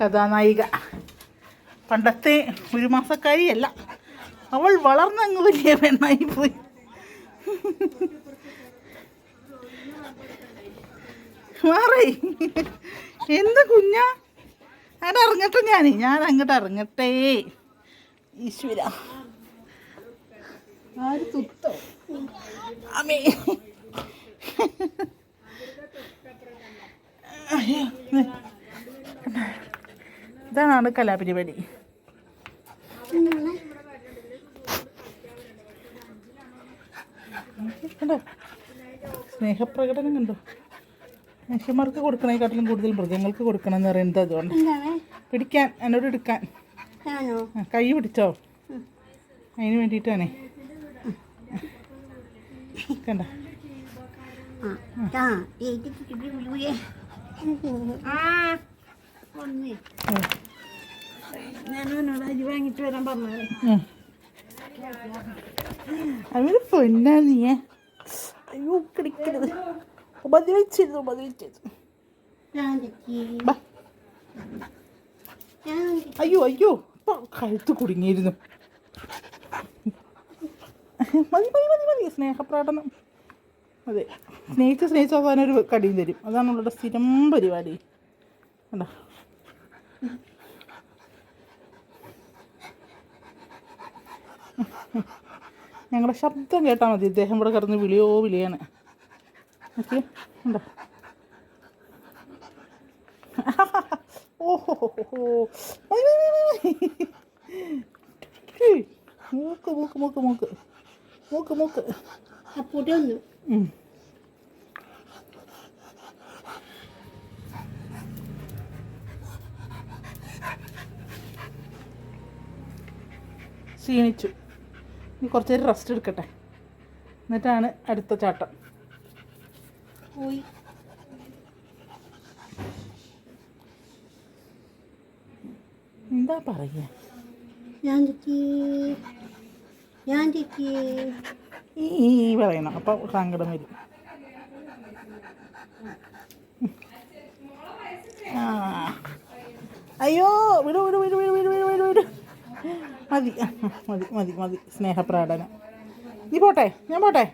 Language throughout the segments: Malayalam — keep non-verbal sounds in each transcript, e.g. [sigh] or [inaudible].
കഥാനായിക. പണ്ടത്തെ ഒരു മാസക്കാരിയല്ല അവൾ വളർന്നങ്ങ് വലിയ പെണ്ണായി പോയി മാറി. എന്ത് കുഞ്ഞാ? ഞാൻ ഇറങ്ങട്ടെ ഞാൻ ഞാൻ അങ്ങോട്ട് ഇറങ്ങട്ടെ. ഈശ്വര. ആര് തുത്തോ? അമ്മേ അയ്യോ. ഇതാണ് കലാപരിപാടി കണ്ടോ സ്നേഹപ്രകടനം കണ്ടോ മനുഷ്യന്മാർക്ക് കൊടുക്കണേക്കാട്ടിലും കൂടുതൽ മൃഗങ്ങൾക്ക് കൊടുക്കണം എന്ന് പറയുന്നത് അതുകൊണ്ട് പിടിക്കാൻ എന്നോട് എടുക്കാൻ കൈ പിടിച്ചോ അതിന് വേണ്ടിയിട്ടാണേ കണ്ട ആ അവർ പൊന്നാ നീയെ. അയ്യോ കിടക്കരുത്. ഉപദ്രവിച്ചിരുന്നു ഉപദ്രവിച്ചിരുന്നു അയ്യോ അയ്യോ ഇപ്പൊ കഴുത്ത് കുടുങ്ങിയിരുന്നു. മതി മതി മതി മതി സ്നേഹപ്രാടനം അതെ സ്നേഹിച്ച് സ്നേഹിച്ച് അവസാനം ഒരു കടിയും തരും. അതാണ് അവളുടെ സ്ഥിരം പരിപാടി. കണ്ടോ? ഞങ്ങളുടെ ശബ്ദം കേട്ടാൽ മതി. ഇദ്ദേഹം ഇവിടെ കിടന്ന് വിളിയോ വിളിയാണ് ഓക്കെ ഉണ്ടോ? ഓഹോ മൂക്ക് മൂക്ക് മൂക്ക് മൂക്ക്. മൂക്ക് മൂക്ക്. അപ്പൂട്ടി ക്ഷീണിച്ചു. ഇനി കുറച്ച് നേരം റെസ്റ്റ് എടുക്കട്ടെ. എന്നിട്ടാണ് അടുത്ത ചാട്ടം. എന്താ പറയ ഞാൻ ഞാൻ ഈ പറയണം അപ്പോൾ സങ്കടം വരും. അയ്യോ വിടു വിടു വിടു. [laughs] മതി. മതി മതി മതി. സ്നേഹപ്രകടനം നീ പോട്ടെ ഞാൻ പോട്ടെ.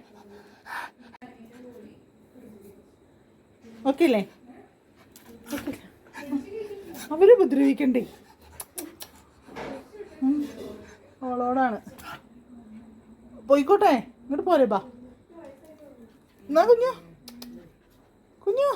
ഓക്കെ അല്ലേ ഓക്കെ അവർ ഉപദ്രവിക്കണ്ടേ. അവളോടാണ്. പോയിക്കോട്ടെ ഇങ്ങോട്ട് പോരെ ബാ. എന്നാ കുഞ്ഞു? കുഞ്ഞു?